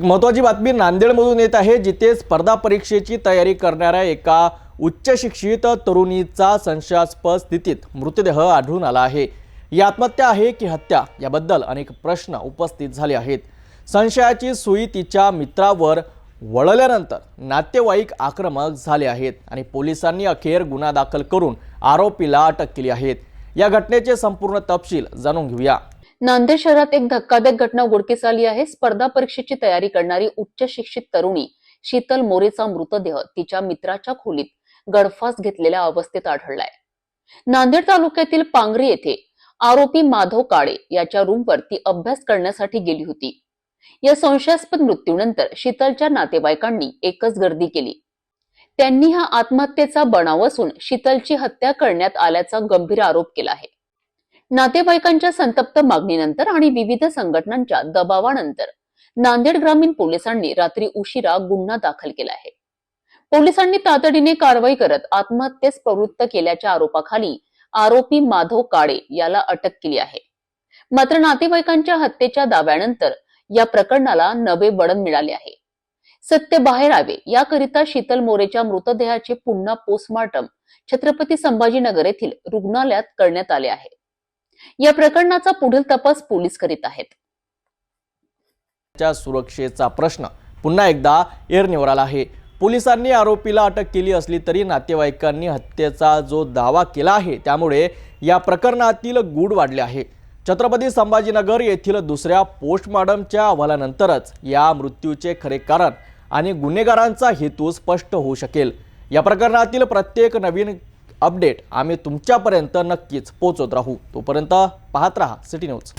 महत्वाची बातमी नांदेडमधून येत आहे जिथे स्पर्धा परीक्षेची तयारी करणाऱ्या एका उच्च शिक्षित तरुणीचा संशयास्पद स्थितीत मृतदेह आढळून आला आहे. ही आत्महत्या आहे की हत्या? याबद्दल अनेक प्रश्न उपस्थित झाले आहेत. संशयाची सुई तिच्या मित्रावर वळल्यानंतर नातेवाईक आक्रमक झाले आहेत आणि पोलिसांनी अखेर गुन्हा दाखल करून आरोपीला अटक केली आहे. या घटनेचे संपूर्ण तपशील जाणून घेऊया. नांदेड शहरात एक धक्कादायक घटना उघडकीस आली आहे. स्पर्धा परीक्षेची तयारी करणारी उच्च शिक्षित तरुणी शीतल मोरेचा मृतदेह तिच्या मित्राच्या खोलीत गडफास घेतलेल्या अवस्थेत आढळलाय. नांदेड तालुक्यातील पांगरी येथे आरोपी माधव काळे याच्या रूमवर ती अभ्यास करण्यासाठी गेली होती. या संशयास्पद मृत्यूनंतर शीतलच्या नातेवाईकांनी एकच गर्दी केली. त्यांनी हा आत्महत्येचा बनाव असून शीतलची हत्या करण्यात आल्याचा गंभीर आरोप केला आहे. नातेवाईकांच्या संतप्त मागणीनंतर आणि विविध संघटनांच्या दबावानंतर नांदेड ग्रामीण पोलिसांनी रात्री उशिरा गुन्हा दाखल केला आहे. पोलिसांनी तातडीने कारवाई करत आत्महत्येस प्रवृत्त केल्याच्या आरोपाखाली आरोपी माधव काळे याला अटक केली आहे. मात्र नातेवाईकांच्या हत्येच्या दाव्यानंतर या प्रकरणाला नवे वळण मिळाले आहे. सत्य बाहेर यावे याकरिता शीतल मोरेच्या मृतदेहाचे पुन्हा पोस्टमार्टम छत्रपती संभाजीनगर येथील रुग्णालयात करण्यात आले आहे. या प्रकरणाचा पुढील तपास पोलीस करीत आहेत. सुरक्षेचा प्रश्न पुन्हा एकदा एरनिवराला आहे. पोलिसांनी आरोपीला अटक केली असली तरी नातेवाईकांनी हत्येचा जो दावा केला आहे त्यामुळे या प्रकरणातील गूढ वाढले आहे. छत्रपती संभाजीनगर येथील दुसऱ्या पोस्टमॉर्टमच्या अहवालानंतरच या मृत्यूचे खरे कारण आणि गुन्हेगारांचा हेतू स्पष्ट होऊ शकेल. या प्रकरणातील प्रत्येक नवीन अपडेट आम्ही तुमच्यापर्यंत नक्कीच पोहोचवत राहू. तोपर्यंत पाहत राहा सिटी न्यूज.